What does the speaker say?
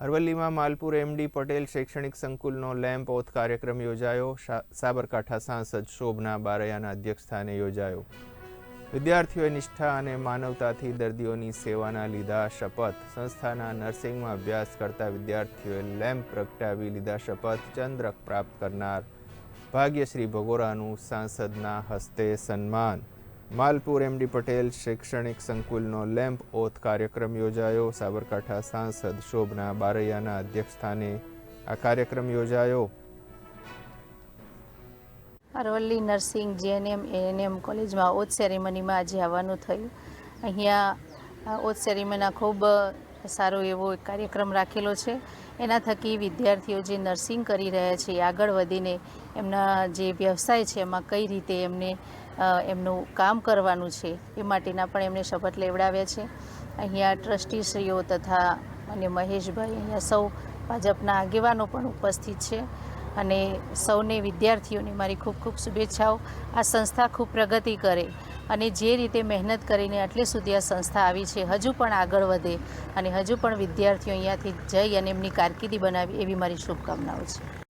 અરવલ્લીમાં Malpur MD Patel શૈક્ષણિક સંકુલનો lamp oath કાર્યક્રમ યોજાયો. સાબરકાંઠા સાંસદ શોભના બારૈયાના અધ્યક્ષસ્થાને યોજાયો. વિદ્યાર્થીઓએ નિષ્ઠા અને માનવતાથી દર્દીઓની સેવાના લીધા શપથ. સંસ્થાના નર્સિંગમાં અભ્યાસ કરતા વિદ્યાર્થીઓએ લેમ્પ પ્રગટાવી લીધા શપથ. ચંદ્રક પ્રાપ્ત કરનાર ભાગ્યશ્રી ભગોરાનું સાંસદના હસ્તે સન્માન માલપુર એમડી પટેલ શૈક્ષણિક સંકુલનો લેમ્પ ઓથ કાર્યક્રમ યોજાયો. સાબરકાંઠા સાંસદ શોભના બારૈયાના અધ્યક્ષસ્થાને આ કાર્યક્રમ યોજાયો. અરવલ્લી નર્સિંગ જીએનએમ એએનએમ કોલેજમાં ઓથ સેરેમનીમાં આજે આવવાનું થયું. અહીંયા ઓથ સેરેમનીના ખૂબ સારો એવો કાર્યક્રમ રાખેલો છે. એના થકી વિદ્યાર્થીઓ જે નર્સિંગ કરી રહ્યા છે, આગળ વધીને એમના જે વ્યવસાય છે, એમાં કઈ રીતે એમને એમનું કામ કરવાનું છે, એ માટેના પણ એમને શપથ લેવડાવ્યા છે. અહીંયા ટ્રસ્ટીશ્રીઓ તથા અને મહેશભાઈ અહીંયા સૌ ભાજપના આગેવાનો પણ ઉપસ્થિત છે. અને સૌને વિદ્યાર્થીઓને મારી ખૂબ ખૂબ શુભેચ્છાઓ. આ સંસ્થા ખૂબ પ્રગતિ કરે. અને જે રીતે મહેનત કરીને એટલે સુધી આ સંસ્થા આવી છે, હજુ પણ આગળ વધે અને હજુ પણ વિદ્યાર્થીઓ અહીંયાથી જઈ અને એમની કારકિર્દી બનાવી એવી મારી શુભકામનાઓ છે.